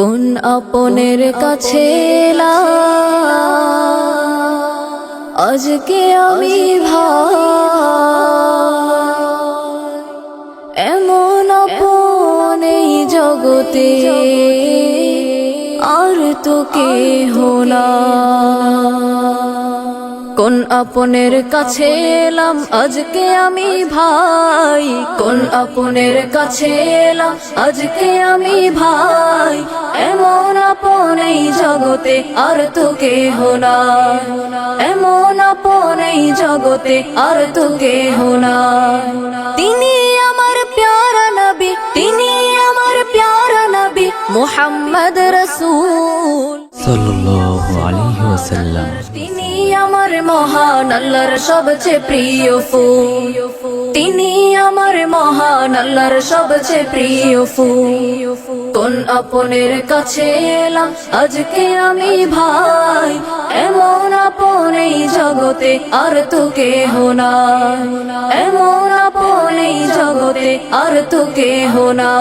কোন আপনের কাছে? আজকে আমি এমন আপন এই জগতে আর তো কে না কোন আপনের কাছে এলাম? আজকে আমি ভাই। কোন আপনের কাছে এলাম? আজকে আমি ভাই। এমন আপন এই জগতে আর তো কেহ না এমন আপন এই জগতে আর তো কেহ না তিনি আমার প্যারা নবী তিনি আমার প্যারা নবী মোহাম্মদ রসুল। সাল্লাল্লাহু আলাইহি ওয়াসাল্লাম। মহান আল্লাহর সবচেয়ে প্রিয় ফুল। তিনি আমার মহান আল্লাহর সবচেয়ে প্রিয় ফুল। কোন আপনের কাছে এলাম? আজকে আমি ভাই। এমন আপন এই জগতে আর তো কেহ না এমন আপন এই জগতে আর তো কেহ না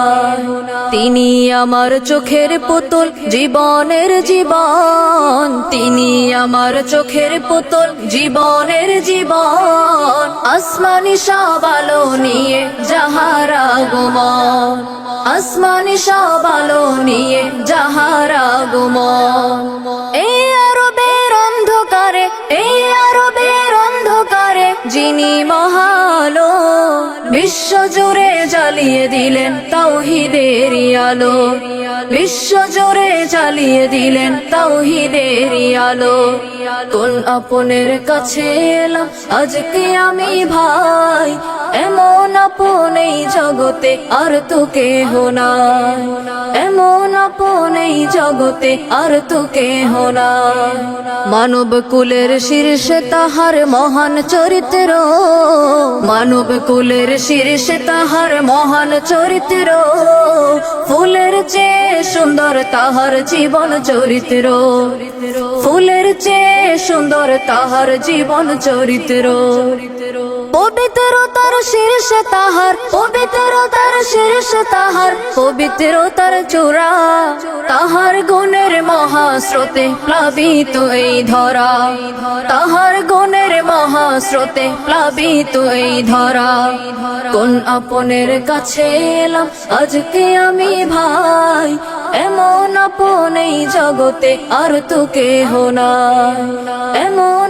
তিনি আমার চোখের পুতুল, জীবনের জীবন। তিনি আমার চোখের পুতুল, জীবনের জীবন। আসমানি সব নিয়ে যাহারা গুমন আসমানি সব আলো নিয়ে যাহারা গুমন এই আরবের অন্ধকারে, এই আরবের অন্ধকারে যিনি মহালো বিশ্ব জুড়ে জ্বালিয়ে দিলেন তাওহিদের আলো। বিশ্ব জুড়ে জ্বালিয়ে দিলেন তাওহিদের আলো। কোন আপনের কাছে এলাম? আজকে আমি ভাই আপন এই জগতে আর তো কেহ না এমন আপন এই জগতে আর তো কেহ না মানব কুলের শীর্ষে তাহার মহান চরিত্র। মানব কুলের শীর্ষে তাহার মহান চরিত্র। ফুলের চেয়ে সুন্দর তাহার জীবন চরিত্র। ফুলের চেয়ে সুন্দর তাহার জীবন চরিত্র। পবিত্র তার শীর্ষ তাহার পবিত্র তার শীর্ষ তাহার পবিত্র তার চূড়া। তাহার গুণের মহাস্রোতে প্লাবিত এই ধরা। তাহার গুণের মহাস্রোতে প্লাবিত এই ধরা। কোন আপনের কাছে এলাম, আজকে আমি ভাই। এমন আপন এই জগতে আর তো কেহ না এমন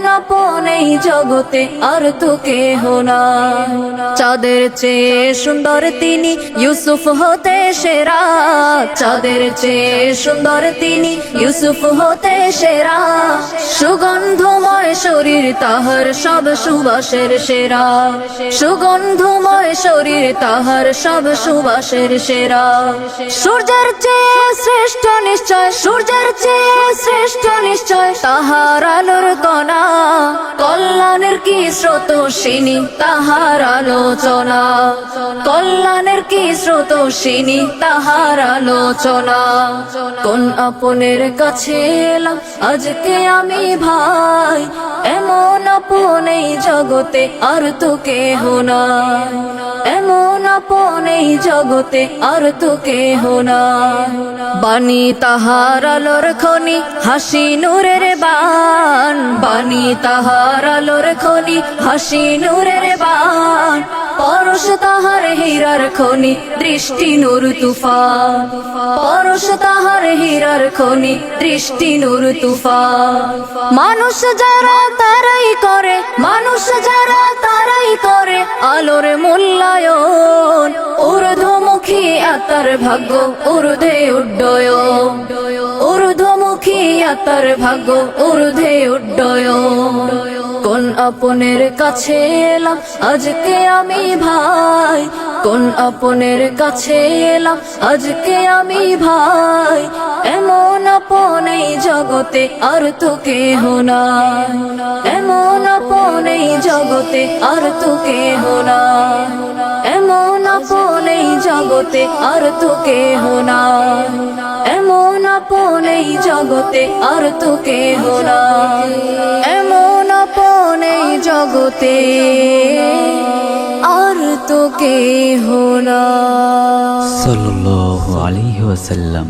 এই জগতে আর তো কেহ না। চাঁদের চেয়ে সুন্দর তিনি ইউসুফ হতে সেরা। চাঁদের চেয়ে সুন্দর তিনি ইউসুফ হতে সেরা। সুগন্ধময় শরীর তাহার সব সুবাসের সেরা। সুগন্ধময় শরীর তাহার সব সুবাসের সেরা। সূর্যের চেয়ে শ্রেষ্ঠ নিশ্চয়, সূর্যের চেয়ে শ্রেষ্ঠ নিশ্চয়, তাহার আলোর কণা। কল্যাণের কি স্রোতস্বিনী তাহার আলোচনা। কল্যাণের কি স্রোতস্বিনী তাহার আলোচনা। কোন আপনের কাছে এলাম? আজকে আমি ভাই। এমন আপন জগতে আর তো কেহ না এমন আপন জগতে আর তো কেহ না বাণী তাহার আলোর খনি, হাসি নূরের বান বাণী তাহার আলোর খনি হাসি নূরের বান। পরশ তাহার হীরার খনি, দৃষ্টি নূর তুফান। পরশ তাহার হীরার খনি, দৃষ্টি নূর তুফান। মানুষ যারা তারাই করে, মানুষ যারা তারাই করে, আলোর মূল্যায়ন। ঊর্ধ্বমুখী আতার ভাগ্য, ঊর্ধ্বে উড্ডয়ন। ঊর্ধ্বমুখী আতার ভাগ্য, ঊর্ধ্বে উড্ডয়ন। কোন আপনের কাছে এলাম? আজকে আমি ভাই। কোন আপনের কাছে এলাম? আজকে আমি ভাই। এমন আপন এই জগতে আর তো কেহ না এমন আপন এই জগতে আর তো কেহ না এমন আপন এই জগতে আর তো কেহ না এমন আপন এই জগতে আর তো কেহ না এমন আপন এই জগতে আর তো কেহ না। সাল্লাল্লাহু আলাইহি ওয়াসাল্লাম।